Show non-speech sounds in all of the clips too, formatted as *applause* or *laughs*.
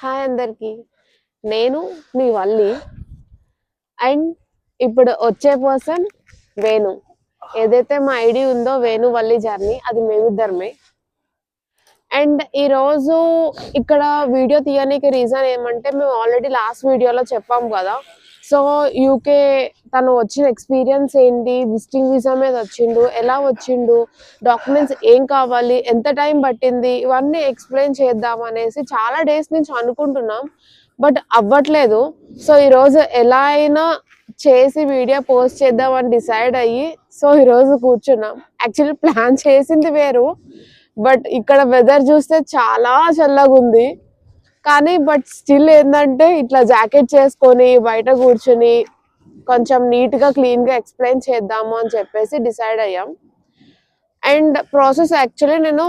Hi అందరికీ. నేను మీ Valli. And ఇప్పుడు వచ్చే పర్సన్ వేణు. ఏదైతే మా ఐడి ఉందో వేణు వల్లి జర్నీ అది మేమిద్దరమే. అండ్ ఈరోజు ఇక్కడ వీడియో తీయడానికి రీజన్ ఏమంటే మేము ఆల్రెడీ లాస్ట్ వీడియోలో చెప్పాం కదా. సో యూకే తను వచ్చిన ఎక్స్పీరియన్స్ ఏంటి? విజిటింగ్ వీసా మీద వచ్చిండు. ఎలా వచ్చిండు? డాక్యుమెంట్స్ ఏం కావాలి? ఎంత టైం పట్టింది? ఇవన్నీ ఎక్స్ప్లెయిన్ చేద్దాం అనేసి చాలా డేస్ నుంచి అనుకుంటున్నాం. బట్ అవ్వట్లేదు. సో ఈరోజు ఎలా అయినా చేసి వీడియో పోస్ట్ చేద్దామని డిసైడ్ అయ్యి సో ఈరోజు కూర్చున్నాం. యాక్చువల్లీ ప్లాన్ చేసింది వేరు. బట్ ఇక్కడ వెదర్ చూస్తే చాలా చల్లగా ఉంది కానీ బట్ స్టిల్ ఏంటంటే ఇట్లా జాకెట్ చేసుకొని బయట కూర్చుని కొంచెం నీట్గా క్లీన్గా ఎక్స్ప్లెయిన్ చేద్దాము అని చెప్పేసి డిసైడ్ అయ్యాం. అండ్ ప్రాసెస్ యాక్చువల్లీ నేను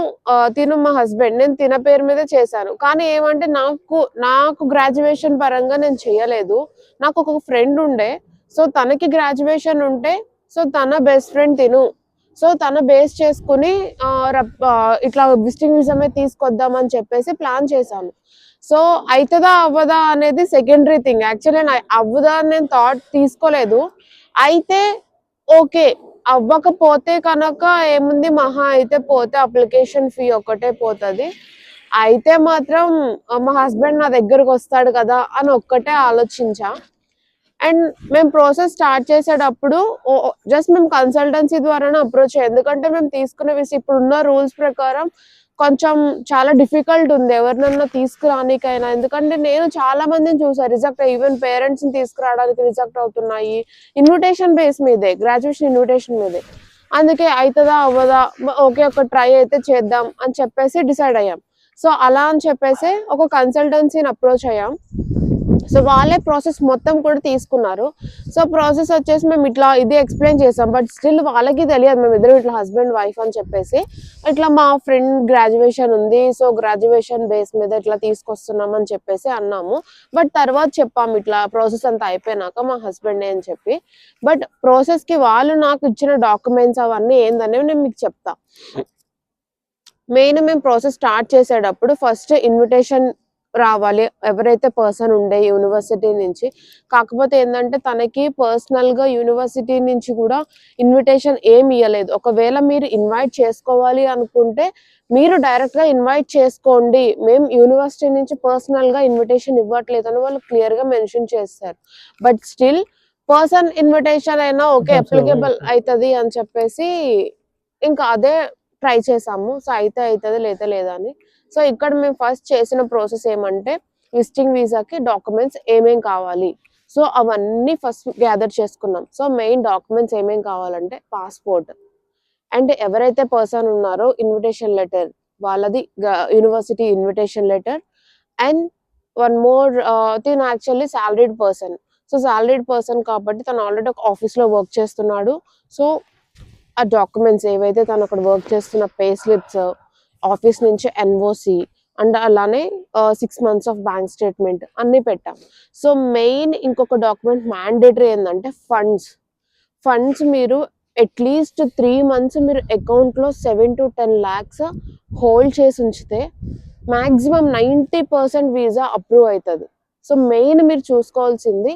తిను మా హస్బెండ్. నేను తిన పేరు మీద చేశాను. కానీ ఏమంటే నాకు నాకు గ్రాడ్యుయేషన్ పరంగా నేను చేయలేదు. నాకు ఒక ఫ్రెండ్ ఉండే. సో తనకి గ్రాడ్యుయేషన్ ఉంటే సో తన బెస్ట్ ఫ్రెండ్ తిను. సో తన బేస్ చేసుకుని రప్- ఇట్లా విజిటింగ్ విజమే తీసుకొద్దామని చెప్పేసి ప్లాన్ చేశాను. సో అవుతుందా అవ్వదా అనేది సెకండరీ థింగ్. యాక్చువల్లీ నేను అవ్వదా అని నేను థాట్ తీసుకోలేదు. అయితే ఓకే అవ్వకపోతే కనుక ఏముంది మహా అయితే పోతే అప్లికేషన్ ఫీ ఒకటే పోతుంది. అయితే మాత్రం మా హస్బెండ్ నా దగ్గరకు వస్తాడు కదా అని ఒక్కటే ఆలోచించా. అండ్ మేము ప్రాసెస్ స్టార్ట్ చేసేటప్పుడు జస్ట్ మేము కన్సల్టెన్సీ ద్వారానే అప్రోచ్ ఎందుకంటే మేము తీసుకునే విసి ఇప్పుడున్న రూల్స్ ప్రకారం కొంచెం చాలా డిఫికల్ట్ ఉంది. ఎవరినన్నా తీసుకురానికైనా. ఎందుకంటే నేను చాలా మందిని చూసాను రిజెక్ట్ ఈవెన్ పేరెంట్స్ని తీసుకురావడానికి రిజెక్ట్ అవుతున్నాయి. ఇన్విటేషన్ బేస్ మీదే గ్రాడ్యుయేషన్ ఇన్విటేషన్ మీదే. అందుకే అవుతుందా అవ్వదా ఓకే ఒక ట్రై అయితే చేద్దాం అని చెప్పేసి డిసైడ్ అయ్యాం. సో అలా అని చెప్పేసి ఒక కన్సల్టెన్సీని అప్రోచ్ అయ్యాం. సో వాళ్ళే ప్రాసెస్ మొత్తం కూడా తీసుకున్నారు. సో ప్రాసెస్ వచ్చేసి మేము ఇట్లా ఇది ఎక్స్ప్లెయిన్ చేసాం. బట్ స్టిల్ వాళ్ళకి తెలియదు మేము ఇద్దరు ఇట్లా హస్బెండ్ వైఫ్ అని చెప్పేసి. ఇట్లా మా ఫ్రెండ్ గ్రాడ్యుయేషన్ ఉంది. సో గ్రాడ్యుయేషన్ బేస్ మీద ఇట్లా తీసుకొస్తున్నాం అని చెప్పేసి అన్నాము. బట్ తర్వాత చెప్పాము ఇట్లా ప్రాసెస్ అంతా అయిపోయినాక మా హస్బెండ్ అని చెప్పి. బట్ ప్రాసెస్కి వాళ్ళు నాకు ఇచ్చిన డాక్యుమెంట్స్ అవన్నీ ఏందనేవి నేను మీకు చెప్తా. మెయిన్ మేము ప్రాసెస్ స్టార్ట్ చేసేటప్పుడు ఫస్ట్ ఇన్విటేషన్ రావాలి. ఎవరైతే పర్సన్ ఉండే యూనివర్సిటీ నుంచి. కాకపోతే ఏంటంటే తనకి పర్సనల్గా యూనివర్సిటీ నుంచి కూడా ఇన్విటేషన్ ఏం ఇవ్వలేదు ఒకవేళ మీరు ఇన్వైట్ చేసుకోవాలి అనుకుంటే మీరు డైరెక్ట్గా ఇన్వైట్ చేసుకోండి. మేము యూనివర్సిటీ నుంచి పర్సనల్గా ఇన్విటేషన్ ఇవ్వట్లేదు అని వాళ్ళు క్లియర్గా మెన్షన్ చేస్తారు బట్ స్టిల్ పర్సన్ ఇన్విటేషన్ అయినా ఓకే అప్లికేబుల్ అవుతుంది. అవుతుంది అని చెప్పేసి ఇంకా అదే ట్రై చేసాము. సో అయితే అవుతుంది లేదా లేదా అని. సో ఇక్కడ మేము ఫస్ట్ చేసిన ప్రాసెస్ ఏమంటే విజిటింగ్ వీసాకి డాక్యుమెంట్స్ ఏమేం కావాలి? సో అవన్నీ ఫస్ట్ గ్యాదర్ చేసుకున్నాం. సో మెయిన్ డాక్యుమెంట్స్ ఏమేం కావాలంటే పాస్పోర్ట్ అండ్ ఎవరైతే పర్సన్ ఉన్నారో ఇన్విటేషన్ లెటర్ వాళ్ళది university invitation letter and one more thing actually salaried person so salaried person కాబట్టి తను ఆల్రెడీ ఒక ఆఫీస్లో వర్క్ చేస్తున్నాడు. సో ఆ డాక్యుమెంట్స్ ఏవైతే తను అక్కడ వర్క్ చేస్తున్న పే స్లిప్స్ ఆఫీస్ నుంచి ఎన్ఓసి అండ్ అలానే six months of bank statement అన్ని పెట్టాం. సో మెయిన్ ఇంకొక డాక్యుమెంట్ మ్యాండేటరీ ఏంటంటే ఫండ్స్ ఫండ్స్ మీరు అట్లీస్ట్ త్రీ మంత్స్ మీరు account లో seven to ten lakhs hold చేసి ఉంచితే maximum ninety percent visa approve అవుతుంది సో మెయిన్ మీరు చూసుకోవాల్సింది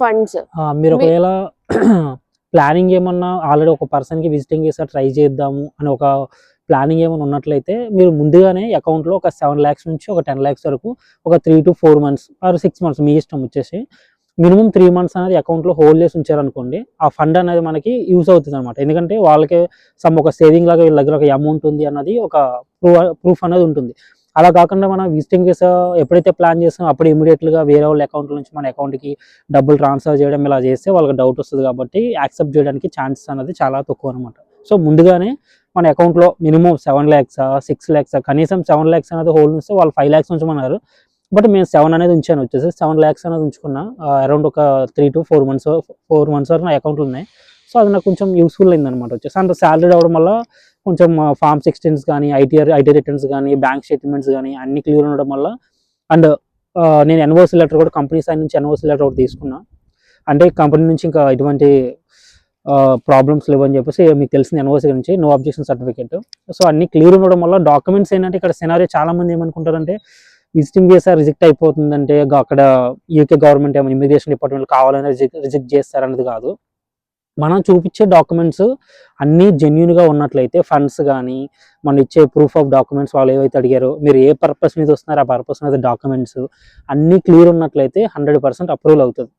ఫండ్స్ మీరు ఒకవేళ *clears throat* ప్లానింగ్ ఏమన్నా ఆల్రెడీ ఒక పర్సన్కి విజిటింగ్ చేసా ట్రై చేద్దాము అని ఒక ప్లానింగ్ ఏమైనా ఉన్నట్లయితే మీరు ముందుగానే అకౌంట్లో ఒక సెవెన్ ల్యాక్స్ నుంచి ఒక టెన్ ల్యాక్స్ వరకు ఒక three to four months or six months మీ ఇష్టం వచ్చేసి మినిమం త్రీ మంత్స్ అనేది అకౌంట్లో హోల్డ్ చేసి ఉంచారనుకోండి ఆ ఫండ్ అనేది మనకి యూస్ అవుతుంది అనమాట ఎందుకంటే వాళ్ళకి సమ్ ఒక సేవింగ్ లాగా వీళ్ళ దగ్గర ఒక అమౌంట్ ఉంది అన్నది ఒక ప్రూఫ్ ప్రూఫ్ అనేది ఉంటుంది. అలా కాకుండా మనం విజిటింగ్ వీసా ఎప్పుడైతే ప్లాన్ చేస్తామో అప్పుడు ఇమీడియట్గా వేరే వాళ్ళ అకౌంట్ నుంచి మన అకౌంట్కి డబ్బులు ట్రాన్స్ఫర్ చేయడం ఇలా చేస్తే వాళ్ళకి డౌట్ వస్తుంది కాబట్టి యాక్సెప్ట్ చేయడానికి ఛాన్సెస్ అనేది చాలా తక్కువ అనమాట సో ముందుగానే మన అకౌంట్లో minimum seven lakhs six lakhs కనీసం సెవెన్ ల్యాక్స్ అనేది హోల్డ్ ఉంచితే వాళ్ళు ఫైవ్ ల్యాక్స్ ఉంచమన్నారు బట్ మేము సెవెన్ అనేది ఉంచాను. వచ్చేసి సెవెన్ ల్యాక్స్ అనేది ఉంచుకున్నా. అరౌండ్ ఒక three to four months four months వరకు నా అకౌంట్లు ఉన్నాయి. సో అది నాకు కొంచెం యూస్ఫుల్ అయింది అనమాట వచ్చేసి. అంత శాలరీ అవడం వల్ల కొంచెం ఫార్మ్ సిక్స్టీన్స్ కానీ ఐటీఆర్ ఐటీ రిటర్న్స్ కానీ బ్యాంక్ స్టేట్మెంట్స్ కానీ అన్ని క్లియర్ ఉండడం వల్ల అండ్ నేను ఎన్ఓసి లెటర్ కూడా కంపెనీ సైడ్ నుంచి ఎన్ఓసి లెటర్ ఒకటి తీసుకున్నా. అంటే కంపెనీ నుంచి ఇంకా ఎటువంటి ప్రాబ్లమ్స్ లేవని చెప్పేసి మీకు తెలిసిన ఎన్ఓసీ నుంచి నో అబ్జెక్షన్ సర్టిఫికేట్ సో అన్ని క్లియర్ ఉండడం వల్ల డాక్యుమెంట్స్ ఏంటంటే ఇక్కడ సినారీ చాలా మంది ఏమనుకుంటారంటే విజిటింగ్ వీసా రిజెక్ట్ అయిపోతుందంటే అక్కడ యూకే గవర్నమెంట్ ఏమైనా ఇమిగ్రేషన్ డిపార్ట్మెంట్ కావాలని రిజెక్ట్ చేస్తారన్నది కాదు. మనం చూపించే డాక్యుమెంట్స్ అన్నీ జెన్యున్గా గా ఉన్నట్లయితే ఫండ్స్ కానీ మనం ఇచ్చే ప్రూఫ్ ఆఫ్ డాక్యుమెంట్స్ వాళ్ళు ఏవైతే అడిగారో మీరు ఏ పర్పస్ మీద వస్తున్నారో ఆ పర్పస్ మీద డాక్యుమెంట్స్ అన్నీ క్లియర్ ఉన్నట్లయితే హండ్రెడ్ పర్సెంట్ అప్రూవల్ అవుతుంది.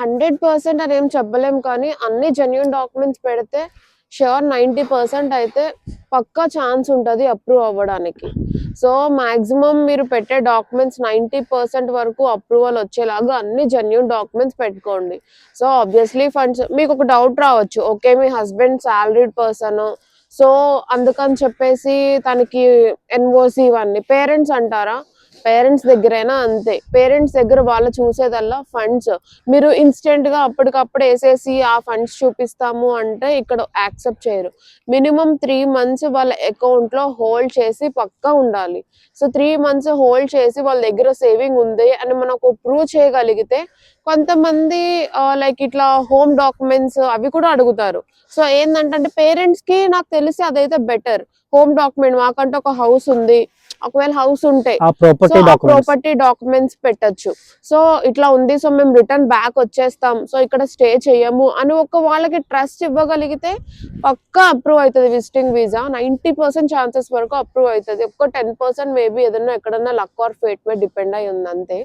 హండ్రెడ్ పర్సెంట్ అని ఏం చెప్పలేం కానీ అన్ని జెన్యున్ డాక్యుమెంట్స్ పెడితే షూర్ నైంటీ పర్సెంట్ అయితే పక్కా ఛాన్స్ ఉంటుంది అప్రూవ్ అవ్వడానికి. సో మాక్సిమం మీరు పెట్టే డాక్యుమెంట్స్ నైంటీ పర్సెంట్ వరకు అప్రూవల్ వచ్చేలాగా అన్ని జెన్యున్ డాక్యుమెంట్స్ పెట్టుకోండి. సో ఆబ్వియస్లీ ఫండ్స్ మీకు ఒక డౌట్ రావచ్చు ఓకే మీ హస్బెండ్ సాలరీడ్ పర్సన్ సో అందుకని చెప్పేసి తనకి ఎన్ఓసి ఇవన్నీ పేరెంట్స్ అంటారా? పేరెంట్స్ దగ్గరైనా అంతే. పేరెంట్స్ దగ్గర వాళ్ళు చూసేదల్లా ఫండ్స్. మీరు ఇన్స్టెంట్గా అప్పటికప్పుడు వేసేసి ఆ ఫండ్స్ చూపిస్తాము అంటే ఇక్కడ యాక్సెప్ట్ చేయరు. మినిమం త్రీ మంత్స్ వాళ్ళ అకౌంట్లో హోల్డ్ చేసి పక్కా ఉండాలి. సో త్రీ మంత్స్ హోల్డ్ చేసి వాళ్ళ దగ్గర సేవింగ్ ఉంది అని మనకు ప్రూవ్ చేయగలిగితే కొంతమంది లైక్ ఇట్లా హోమ్ డాక్యుమెంట్స్ అవి కూడా అడుగుతారు. సో ఏంటంటే పేరెంట్స్కి నాకు తెలిసి అదైతే బెటర్ హోమ్ డాక్యుమెంట్ మాకంటే ఒక హౌస్ ఉంది. ఒకవేళ హౌస్ ఉంటే ప్రాపర్టీ డాక్యుమెంట్స్ పెట్టొచ్చు. సో ఇట్లా ఉంది సో మేము రిటర్న్ బ్యాక్ వచ్చేస్తాం. సో ఇక్కడ స్టే చేయము అని ఒక వాళ్ళకి ట్రస్ట్ ఇవ్వగలిగితే పక్కా అప్రూవ్ అవుతుంది visiting visa ninety percent chances వరకు అప్రూవ్ అవుతుంది. ఒక్క టెన్ పర్సెంట్ మేబీ ఏదైనా ఎక్కడన్నా లక్ ఆర్ ఫేట్ మీద డిపెండ్ అయి ఉంది అంతే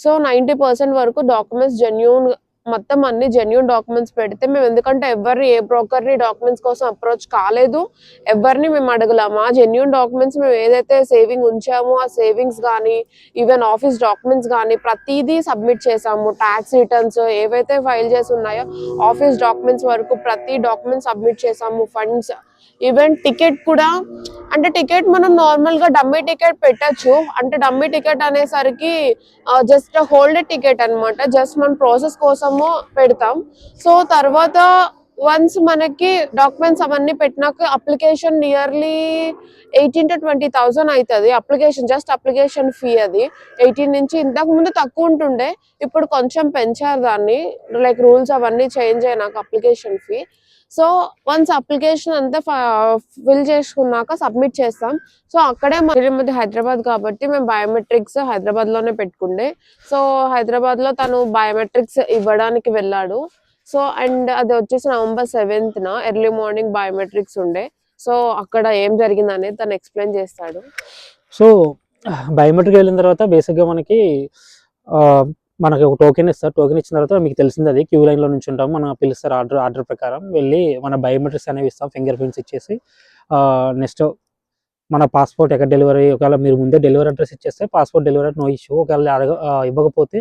సో నైంటీ పర్సెంట్ వరకు డాక్యుమెంట్స్ జెన్యున్ మొత్తం అన్ని జెన్యున్ డాక్యుమెంట్స్ పెడితే మేము ఎందుకంటే ఎవరిని ఏ బ్రోకర్ని డాక్యుమెంట్స్ కోసం అప్రోచ్ కాలేదు ఎవరిని మేము అడగలేము. ఆ జెన్యున్ డాక్యుమెంట్స్ మేము ఏదైతే సేవింగ్ ఉంచామో ఆ సేవింగ్స్ కానీ ఈవెన్ ఆఫీస్ డాక్యుమెంట్స్ కానీ ప్రతిదీ సబ్మిట్ చేసాము ట్యాక్స్ రిటర్న్స్ ఏవైతే ఫైల్ చేసి ఉన్నాయో ఆఫీస్ డాక్యుమెంట్స్ వరకు ప్రతి డాక్యుమెంట్ సబ్మిట్ చేసాము ఫండ్స్ ఈవెన్ టికెట్ కూడా అంటే టికెట్ మనం నార్మల్గా డమ్మీ టికెట్ పెట్టచ్చు. అంటే డమ్మీ టికెట్ అనేసరికి జస్ట్ హోల్డ్ టికెట్ అన్నమాట. జస్ట్ మనం ప్రాసెస్ కోసము పెడతాం. సో తర్వాత వన్స్ మనకి డాక్యుమెంట్స్ అవన్నీ పెట్టినాక application nearly eighteen to twenty thousand అవుతుంది అప్లికేషన్ జస్ట్ అప్లికేషన్ ఫీ అది. ఎయిటీన్ నుంచి ఇంతకు ముందు తక్కువ ఉంటుండే. ఇప్పుడు కొంచెం పెంచారు దాన్ని. లైక్ రూల్స్ అవన్నీ చేంజ్ అయినాక application fee so once application అంతా ఫిల్ చేసుకున్నాక సబ్మిట్ చేస్తాం. సో అక్కడే మధ్య హైదరాబాద్ కాబట్టి మేము బయోమెట్రిక్స్ హైదరాబాద్లోనే పెట్టుకుండే. సో హైదరాబాద్లో తను బయోమెట్రిక్స్ ఇవ్వడానికి వెళ్ళాడు. సో అండ్ అది వచ్చేసి November seventh early morning biometrics ఉండే. సో అక్కడ ఏం జరిగింది అనేది తను ఎక్స్ప్లెయిన్ చేస్తాడు. సో బయోమెట్రిక్ వెళ్ళిన తర్వాత బేసిక్గా మనకి మనకి ఒక టోకెన్ ఇస్తారు. టోకెన్ ఇచ్చిన తర్వాత మీకు తెలిసింది అది క్యూ లైన్లో నుంచి ఉంటాం మనం పిలుస్తారు ఆర్డర్ ఆర్డర్ ప్రకారం. వెళ్ళి మన బయోమెట్రిక్స్ అనేవి ఇస్తాం. ఫింగర్ ప్రింట్స్ ఇచ్చేసి నెక్స్ట్ మన పాస్పోర్ట్ ఎక్కడ డెలివరీ ఒకవేళ మీరు ముందే డెలివరీ అడ్రస్ ఇచ్చేస్తే పాస్పోర్ట్ డెలివరీ నో ఇష్యూ ఒకవేళ అడగ ఇవ్వకపోతే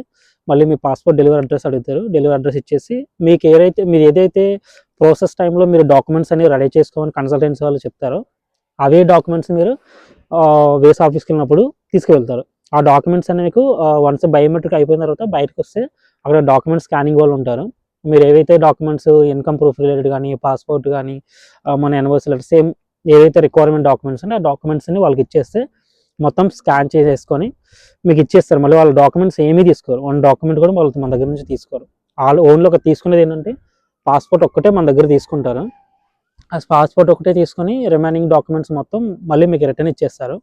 మళ్ళీ మీ పాస్పోర్ట్ డెలివరీ అడ్రస్ అడుగుతారు. డెలివరీ అడ్రస్ ఇచ్చేసి మీకు ఏదైతే మీరు ఏదైతే ప్రాసెస్ టైంలో మీరు డాక్యుమెంట్స్ అనేవి రెడీ చేసుకోమని కన్సల్టెన్సీ వాళ్ళు చెప్తారో అవే డాక్యుమెంట్స్ మీరు వేస్ ఆఫీస్కి వెళ్ళినప్పుడు తీసుకువెళ్తారు. ఆ డాక్యుమెంట్స్ అనేవి మీకు వన్స్ బయోమెట్రిక్ అయిపోయిన తర్వాత బయటకు వస్తే అక్కడ డాక్యుమెంట్ స్కానింగ్ వాళ్ళు ఉంటారు. మీరు ఏవైతే డాక్యుమెంట్స్ ఇన్కమ్ ప్రూఫ్ రిలేటెడ్ కానీ పాస్పోర్ట్ కానీ మన ఎన్వర్స్ లెటర్ సేమ్ ఏదైతే రిక్వైర్మెంట్ డాక్యుమెంట్స్ ఉంటే ఆ డాక్యుమెంట్స్ని వాళ్ళకి ఇచ్చేస్తే మొత్తం స్కాన్ చేసేసుకొని మీకు ఇచ్చేస్తారు. మళ్ళీ వాళ్ళ డాక్యుమెంట్స్ ఏమీ తీసుకోరు. వన్ డాక్యుమెంట్ కూడా వాళ్ళు మన దగ్గర నుంచి తీసుకోరు. వాళ్ళు ఓన్లీ ఒక తీసుకునేది ఏంటంటే పాస్పోర్ట్ ఒక్కటే మన దగ్గర తీసుకుంటారు. ఆ పాస్పోర్ట్ ఒకటే తీసుకొని రిమైనింగ్ డాక్యుమెంట్స్ మొత్తం మళ్ళీ మీకు రిటర్న్ ఇచ్చేస్తారు.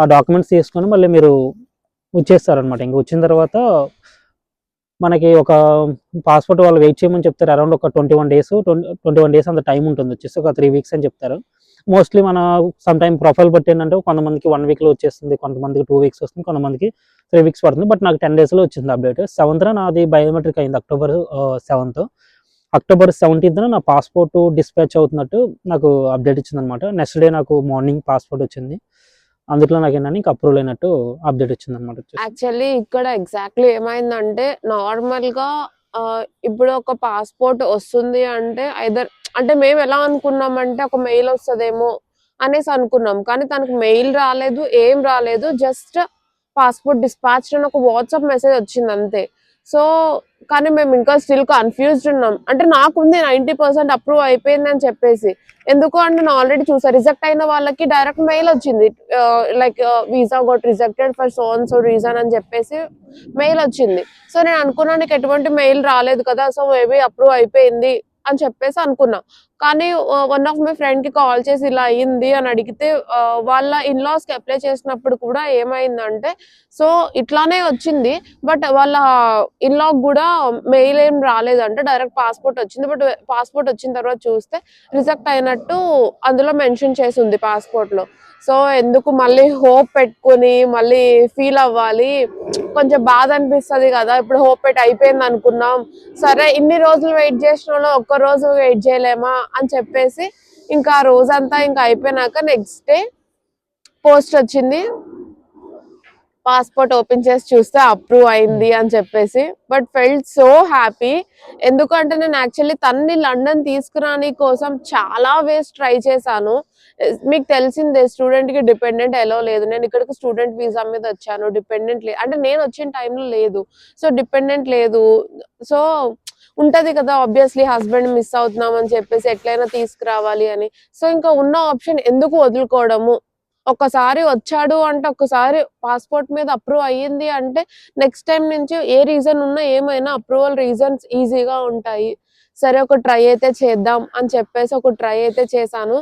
ఆ డాక్యుమెంట్స్ తీసుకొని మళ్ళీ మీరు వచ్చేస్తారు అనమాట ఇంక వచ్చిన తర్వాత మనకి ఒక పాస్పోర్ట్ వాళ్ళు వెయిట్ చేయమని చెప్తారు. అరౌండ్ ఒక twenty one days twenty one days అంత టైం ఉంటుంది. వచ్చేసి ఒక త్రీ వీక్స్ అని చెప్తారు. మోస్ట్లీ మన సమ్ టైం ప్రొఫైల్ బట్టి ఏంటంటే కొంతమందికి వన్ వీక్లో వచ్చేస్తుంది కొంతమందికి టూ వీక్స్ వస్తుంది కొంతమందికి త్రీ వీక్స్ పడుతుంది. బట్ నాకు టెన్ డేస్లో వచ్చింది అప్డేట్. సెవెంత్న నాది బయోమెట్రిక్ అయింది. October seventh. అక్టోబర్ సెవెంటీన్త్న నా పాస్పోర్ట్ డిస్పాచ్ అవుతున్నట్టు నాకు అప్డేట్ ఇచ్చిందనమాట నెక్స్ట్ డే నాకు మార్నింగ్ పాస్పోర్ట్ వచ్చింది. అందులో నాకు ఏంటంటే ఇంకా అప్రూవల్ అయినట్టు అప్డేట్ వచ్చింది అనమాట యాక్చువల్లీ ఇక్కడ ఎగ్జాక్ట్లీ ఏమైందంటే నార్మల్గా ఇప్పుడు ఒక పాస్పోర్ట్ వస్తుంది అంటే ఐదర్ అంటే మేము ఎలా అనుకున్నామంటే ఒక మెయిల్ వస్తుందేమో అనేసి అనుకున్నాం. కానీ తనకు మెయిల్ రాలేదు ఏం రాలేదు జస్ట్ పాస్పోర్ట్ డిస్పాచ్ అని ఒక వాట్సాప్ మెసేజ్ వచ్చింది అంతే సో కానీ మేము ఇంకా స్టిల్ కన్ఫ్యూజ్డ్ ఉన్నాం. అంటే నాకుంది నైంటీ పర్సెంట్ అప్రూవ్ అయిపోయింది అని చెప్పేసి. ఎందుకు అంటే నేను ఆల్రెడీ చూసా. రిజెక్ట్ అయిన వాళ్ళకి డైరెక్ట్ మెయిల్ వచ్చింది. Like visa got rejected for so and so reason అని చెప్పేసి మెయిల్ వచ్చింది. సో నేను అనుకున్నాను నీకు ఎటువంటి మెయిల్ రాలేదు కదా. సో మేబీ అప్రూవ్ అయిపోయింది. అని చెప్పేసి అనుకున్నా. కానీ వన్ ఆఫ్ మై ఫ్రెండ్కి కాల్ చేసి ఇలా అయ్యింది అని అడిగితే వాళ్ళ ఇన్లాస్కి అప్లై చేసినప్పుడు కూడా ఏమైందంటే సో ఇట్లానే వచ్చింది. బట్ వాళ్ళ ఇన్ కూడా మెయిల్ ఏం రాలేదంటే. డైరెక్ట్ పాస్పోర్ట్ వచ్చింది. బట్ పాస్పోర్ట్ వచ్చిన తర్వాత చూస్తే రిజెక్ట్ అయినట్టు అందులో మెన్షన్ చేసి ఉంది పాస్పోర్ట్లో. సో ఎందుకు మళ్ళీ హోప్ పెట్టుకుని మళ్ళీ ఫీల్ అవ్వాలి? కొంచెం బాధ అనిపిస్తది కదా. ఇప్పుడు హోప్ పెట్టి అయిపోయింది అనుకున్నాం. సరే ఇన్ని రోజులు వెయిట్ చేసిన వాళ్ళు ఒక్క రోజు వెయిట్ చేయలేమా అని చెప్పేసి ఇంకా ఆ రోజంతా ఇంకా అయిపోయినాక నెక్స్ట్ డే పోస్ట్ వచ్చింది. పాస్పోర్ట్ ఓపెన్ చేసి చూస్తే అప్రూవ్ అయింది అని చెప్పేసి. బట్ ఫెల్ట్ సో హ్యాపీ ఎందుకంటే నేను యాక్చువల్లీ తన్ని లండన్ తీసుకురాని కోసం చాలా వేస్ ట్రై చేశాను. మీకు తెలిసిందే స్టూడెంట్కి డిపెండెంట్ ఎలా లేదు. నేను ఇక్కడికి స్టూడెంట్ వీసా మీద వచ్చాను డిపెండెంట్ లేదు అంటే నేను వచ్చిన టైంలో లేదు. సో డిపెండెంట్ లేదు. సో ఉంటది కదా ఆబ్వియస్లీ హస్బెండ్ మిస్ అవుతున్నాం అని చెప్పేసి ఎట్లయినా తీసుకురావాలి అని. సో ఇంకా ఉన్న ఆప్షన్ ఎందుకు వదులుకోవడము? ఒక్కసారి వచ్చాడు అంటే ఒక్కసారి పాస్పోర్ట్ మీద అప్రూవ్ అయ్యింది అంటే నెక్స్ట్ టైం నుంచి ఏ రీజన్ ఉన్నా ఏమైనా అప్రూవల్ రీజన్స్ ఈజీగా ఉంటాయి. సరే ఒక ట్రై అయితే చేద్దాం అని చెప్పేసి ఒక ట్రై అయితే చేశాను.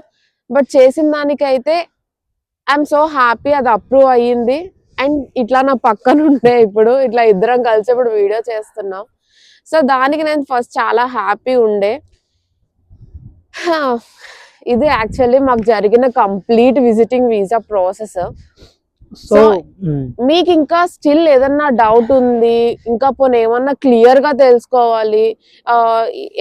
బట్ చేసిన దానికైతే ఐఎమ్ సో హ్యాపీ అది అప్రూవ్ అయ్యింది. అండ్ ఇట్లా నా పక్కన ఉండే ఇప్పుడు ఇట్లా ఇద్దరం కలిసి ఇప్పుడు వీడియో చేస్తున్నాం. సో దానికి నేను ఫస్ట్ చాలా హ్యాపీ ఉండే. ఇది యాక్చువల్లీ మాకు జరిగిన complete visiting visa process so మీకు ఇంకా స్టిల్ ఏదన్నా డౌట్ ఉంది ఇంకా పోనీ ఏమన్నా క్లియర్గా తెలుసుకోవాలి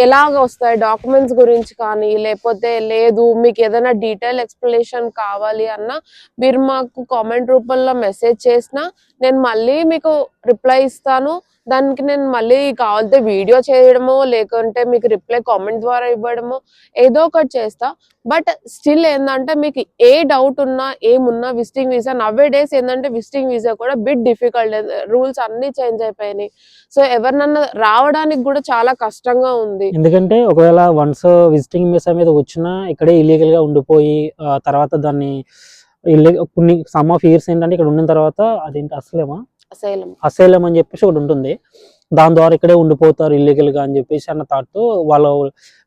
ఎలాగ వస్తాయి డాక్యుమెంట్స్ గురించి కానీ లేకపోతే లేదు మీకు ఏదైనా డీటెయిల్ ఎక్స్ప్లెనేషన్ కావాలి అన్న మీరు మాకు కామెంట్ రూపంలో మెసేజ్ చేసినా నేను మళ్ళీ మీకు రిప్లై ఇస్తాను. దానికి నేను మళ్ళీ కావాలంటే వీడియో చేయడమో లేకుంటే మీకు రిప్లై కామెంట్ ద్వారా ఇవ్వడమో ఏదో ఒకటి చేస్తా. బట్ స్టిల్ ఏంటంటే మీకు ఏ డౌట్ ఉన్నా ఏమున్నా విజిటింగ్ వీసా నవ్వే డేస్ ఏంటంటే విజిటింగ్ వీసా కూడా బిట్ డిఫికల్ట్. రూల్స్ అన్ని చేంజ్ అయిపోయినాయి. సో ఎవరినన్నా రావడానికి కూడా చాలా కష్టంగా ఉంది. ఎందుకంటే ఒకవేళ వన్స్ విజిటింగ్ వీసా మీద వచ్చినా ఇక్కడే ఇల్లీగల్గా ఉండిపోయి తర్వాత దాన్ని కొన్ని సమ్ ఆఫ్ ఇయర్స్ ఏంటంటే ఇక్కడ ఉన్న తర్వాత అదేంటి అసలేమా? అసైలం. అని చెప్పేసి ఒకటి ఉంటుంది. దాని ద్వారా ఇక్కడే ఉండిపోతారు ఇల్లీగల్గా అని చెప్పేసి అన్న థాట్ వాళ్ళ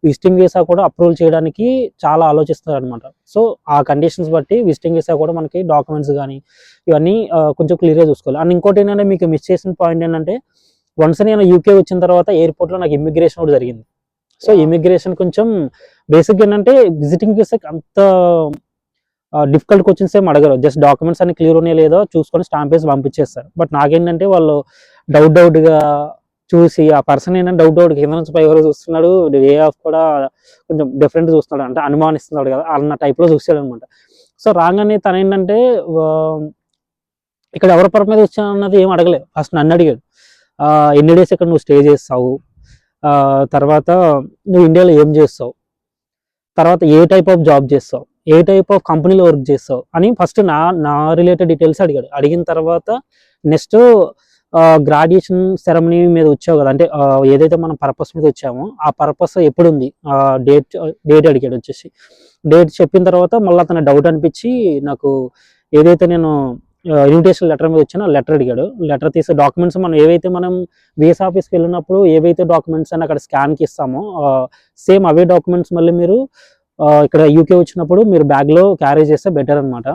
విజిటింగ్ వీసా కూడా అప్రూవల్ చేయడానికి చాలా ఆలోచిస్తారు అనమాట సో ఆ కండిషన్స్ బట్టి విజిటింగ్ వీసా కూడా మనకి డాక్యుమెంట్స్ కానీ ఇవన్నీ కొంచెం క్లియర్గా చూసుకోవాలి. అండ్ ఇంకోటి ఏంటంటే మీకు మిస్ చేసిన పాయింట్ ఏంటంటే వన్స్ నేను యూకే వచ్చిన తర్వాత ఎయిర్పోర్ట్లో నాకు ఇమిగ్రేషన్ కూడా జరిగింది. సో. ఇమిగ్రేషన్ కొంచెం బేసిక్ ఏంటంటే విజిటింగ్ వీసాకి అంత డిఫికల్ట్ క్వశ్చన్స్ ఏం అడగరు. జస్ట్ డాక్యుమెంట్స్ అన్ని క్లియర్ ఉన్నాయో లేదో చూసుకొని స్టాంప్ వేసి పంపించేస్తారు. బట్ నాకేంటంటే వాళ్ళు డౌట్ డౌట్గా చూసి ఆ పర్సన్ ఏంటంటే డౌట్ డౌట్ కింద నుంచి పై వరకు చూస్తున్నాడు వే ఆఫ్ కూడా కొంచెం డిఫరెంట్ చూస్తున్నాడు అంటే అనుమానిస్తున్నాడు కదా అన్న టైప్లో చూసాడు అనమాట సో రాగానే తను ఏంటంటే ఇక్కడ ఎవరి పర మీద వచ్చా అన్నది ఏం అడగలేదు. ఫస్ట్ నన్ను అడిగాడు. ఎన్ని డేస్ ఇక్కడ నువ్వు స్టే చేస్తావు? తర్వాత నువ్వు ఇండియాలో ఏం చేస్తావు? తర్వాత ఏ టైప్ ఆఫ్ జాబ్ చేస్తావు? ఏ టైప్ ఆఫ్ కంపెనీలో వర్క్ చేస్తావు అని ఫస్ట్ నా నా రిలేటెడ్ డీటెయిల్స్ అడిగాడు. అడిగిన తర్వాత నెక్స్ట్ గ్రాడ్యుయేషన్ సెరమనీ మీద వచ్చావు కదా అంటే ఏదైతే మనం పర్పస్ మీద వచ్చామో ఆ పర్పస్ ఎప్పుడు ఉంది డేట్ డేట్ అడిగాడు వచ్చేసి. డేట్ చెప్పిన తర్వాత మళ్ళీ అతను డౌట్ అనిపించి నాకు ఏదైతే నేను ఇన్విటేషన్ లెటర్ మీద వచ్చానో లెటర్ అడిగాడు. లెటర్ తీసే డాక్యుమెంట్స్ మనం ఏవైతే మనం వీసా ఆఫీస్కి వెళ్ళినప్పుడు ఏవైతే డాక్యుమెంట్స్ అని అక్కడ స్కాన్కి ఇస్తామో సేమ్ అవే డాక్యుమెంట్స్ మళ్ళీ మీరు ఇక్కడ యూకే వచ్చినప్పుడు మీరు బ్యాగ్లో క్యారీ చేస్తే బెటర్ అన్నమాట.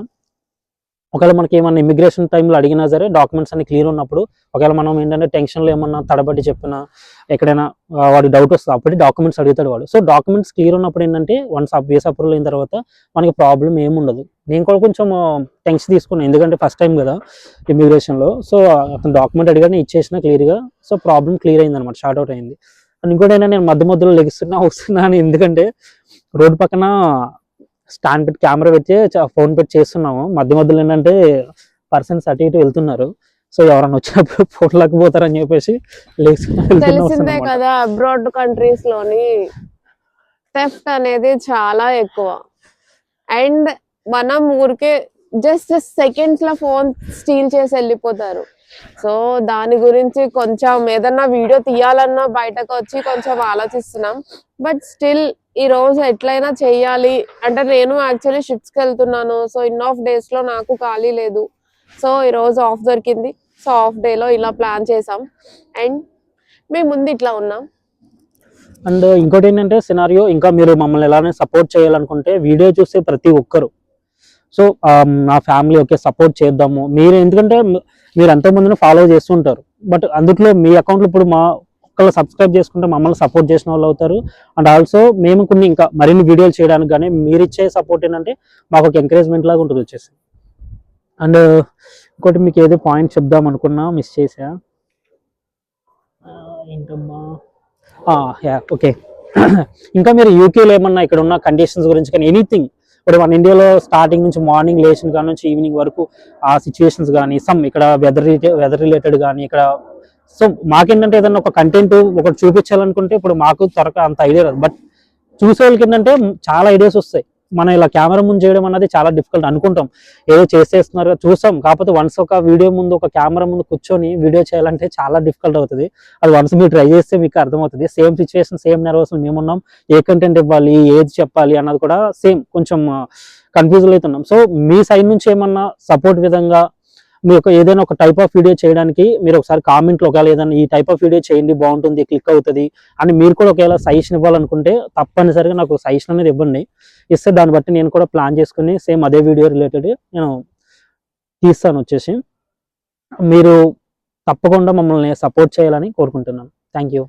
ఒకవేళ మనకి ఏమన్నా ఇమిగ్రేషన్ టైంలో అడిగినా సరే డాక్యుమెంట్స్ అన్ని క్లియర్ ఉన్నప్పుడు ఒకవేళ మనం ఏంటంటే టెన్షన్లో ఏమన్నా తడబడి చెప్పినా ఎక్కడైనా ఆ, వాడి డౌట్ వస్తుంది అప్పటి డాక్యుమెంట్స్ అడుగుతాడు వాడు. సో డాక్యుమెంట్స్ క్లియర్ ఉన్నప్పుడు ఏంటంటే వన్స్ వీసా అప్రూవల్ అయిన తర్వాత మనకి ప్రాబ్లం ఏముండదు నేను కూడా కొంచెం టెన్షన్ తీసుకున్నాను ఎందుకంటే ఫస్ట్ టైం కదా ఇమిగ్రేషన్లో సో అతను డాక్యుమెంట్ అడిగానే ఇచ్చేసిన క్లియర్గా సో ప్రాబ్లం క్లియర్ అయింది అనమాట షార్ట్ అవుట్ అయింది. అండ్ ఇంకోటి నేను మధ్య మధ్యలో లెగిస్తున్నా వస్తున్నా అని ఎందుకంటే రోడ్ పక్కన స్టాండ్ పెట్టి కెమెరా పెట్టి ఫోన్ పెట్టి చేస్తున్నాము. మధ్య మధ్యలో ఏంటంటే పర్సన్స్ అటు ఇటు వెళ్తున్నారు. సో ఎవరైనా వచ్చినప్పుడు *laughs* ఫోటోలకు పోతారని చెప్పేసి *laughs* తెలిసిందే. కదా అబ్రాడ్ కంట్రీస్లోని థెఫ్ట్ అనేది చాలా ఎక్కువ. అండ్ మనం ఊరికే జస్ట్ సెకండ్స్లో ఫోన్ స్టీల్ చేసి వెళ్ళిపోతారు. సో దాని గురించి కొంచెం ఏదన్నా వీడియో తీయాలన్నా బయటకు వచ్చి కొంచెం ఆలోచిస్తున్నాం. బట్ స్టిల్ ఈ రోజు ఎట్లయినా చెయ్యాలి. అంటే నేను యాక్చువల్లీ షిఫ్ట్స్కి వెళ్తున్నాను. సో ఇన్ ఆఫ్ డేస్లో నాకు ఖాళీ లేదు. సో ఈ రోజు ఆఫ్ దొరికింది. సో ఆఫ్ డే లో ఇలా ప్లాన్ చేసాం అండ్ మేము ముందు ఇట్లా ఉన్నాం. అండ్ ఇంకోటి ఏంటంటే సినారియో ఇంకా మీరు మమ్మల్ని ఎలానే సపోర్ట్ చేయాలనుకుంటే వీడియో చూస్తే ప్రతి ఒక్కరు. సో నా ఫ్యామిలీ ఓకే సపోర్ట్ చేద్దాము. మీరు ఎందుకంటే మీరు ఎంతో మందిని ఫాలో చేస్తుంటారు. బట్ అందులో మీ అకౌంట్లో ఇప్పుడు మా ఒక్కళ్ళు సబ్స్క్రైబ్ చేసుకుంటే మమ్మల్ని సపోర్ట్ చేసిన వాళ్ళు అవుతారు. అండ్ ఆల్సో మేము కొన్ని ఇంకా మరిన్ని వీడియోలు చేయడానికి కానీ మీరు ఇచ్చే సపోర్ట్ ఏంటంటే మాకు ఒక ఎంకరేజ్మెంట్ లాగా ఉంటుంది వచ్చేసి. అండ్ ఇంకోటి మీకు ఏదో పాయింట్ చెప్దాం అనుకున్నా మిస్ చేసా ఏంటమ్మా? యా ఓకే *clears throat* ఇంకా మీరు యూకేలో ఏమన్నా ఇక్కడ ఉన్న కండిషన్స్ గురించి కానీ ఎనీథింగ్ ఇప్పుడు మన ఇండియాలో స్టార్టింగ్ నుంచి మార్నింగ్ లేచిన కాడ నుంచి ఈవినింగ్ వరకు ఆ సిచ్యువేషన్స్ కానీ సమ్ ఇక్కడ వెదర్ వెదర్ రిలేటెడ్ కానీ ఇక్కడ సో మాకేంటంటే ఏదైనా ఒక కంటెంట్ ఒకటి చూపించాలనుకుంటే ఇప్పుడు మాకు త్వరగా అంత ఐడియా రాదు. బట్ చూసే వాళ్ళకి ఏంటంటే చాలా ఐడియాస్ వస్తాయి. మనం ఇలా కెమెరా ముందు చేయడం అనేది చాలా డిఫికల్ట్ అనుకుంటాం. ఏదో చేసేస్తున్నారు చూస్తాం. కాకపోతే వన్స్ ఒక వీడియో ముందు ఒక కెమెరా ముందు కూర్చొని వీడియో చేయాలంటే చాలా డిఫికల్ట్ అవుతుంది. అది వన్స్ మీరు ట్రై చేస్తే మీకు అర్థమవుతుంది. సేమ్ సిచ్యువేషన్ సేమ్ నర్వస్ మేమున్నాం ఏ కంటెంట్ ఇవ్వాలి ఏది చెప్పాలి అన్నది కూడా సేమ్ కొంచెం కన్ఫ్యూజన్ అవుతున్నాం. సో మీ సైడ్ నుంచి ఏమన్నా సపోర్ట్ విధంగా మీ యొక్క ఏదైనా ఒక టైప్ ఆఫ్ వీడియో చేయడానికి మీరు ఒకసారి కామెంట్లో ఒకవేళ ఏదైనా ఈ టైప్ ఆఫ్ వీడియో చేయండి బాగుంటుంది క్లిక్ అవుతుంది అని మీరు కూడా ఒకవేళ సజెషన్ ఇవ్వాలనుకుంటే తప్పనిసరిగా నాకు సజెషన్ అనేది ఇవ్వండి. ఇస్తే దాన్ని బట్టి నేను కూడా ప్లాన్ చేసుకుని సేమ్ అదే వీడియో రిలేటెడ్ నేను తీస్తాను వచ్చేసి. మీరు తప్పకుండా మమ్మల్ని సపోర్ట్ చేయాలని కోరుకుంటున్నాను. థ్యాంక్ యూ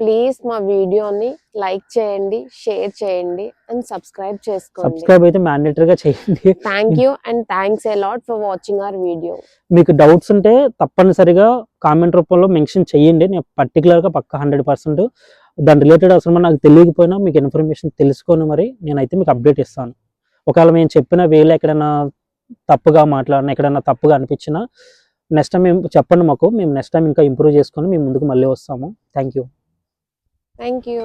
ప్లీజ్ మా వీడియోని లైక్ చేయండి షేర్ చేయండి అండ్ సబ్స్క్రైబ్ చేసుకోండి. సబ్స్క్రైబ్ అయితే మ్యాండేటరీగా చేయండి. Thank you and thanks a lot for watching our video మీకు డౌట్స్ ఉంటే తప్పనిసరిగా కామెంట్ రూపంలో మెన్షన్ చేయండి. నేను పర్టికులర్గా పక్క హండ్రెడ్ పర్సెంట్ దాని రిలేటెడ్ అసలు నాకు తెలియకపోయినా మీకు ఇన్ఫర్మేషన్ తెలుసుకొని మరి నేనైతే మీకు అప్డేట్ ఇస్తాను. ఒకవేళ మేము చెప్పిన వేలో ఎక్కడైనా తప్పుగా మాట్లాడినా ఎక్కడైనా తప్పుగా అనిపించినా నెక్స్ట్ టైం మేము చెప్పండి మాకు. మేము నెక్స్ట్ టైం ఇంకా ఇంప్రూవ్ చేసుకొని మేము ముందుకు మళ్ళీ వస్తాము. Thank you thank you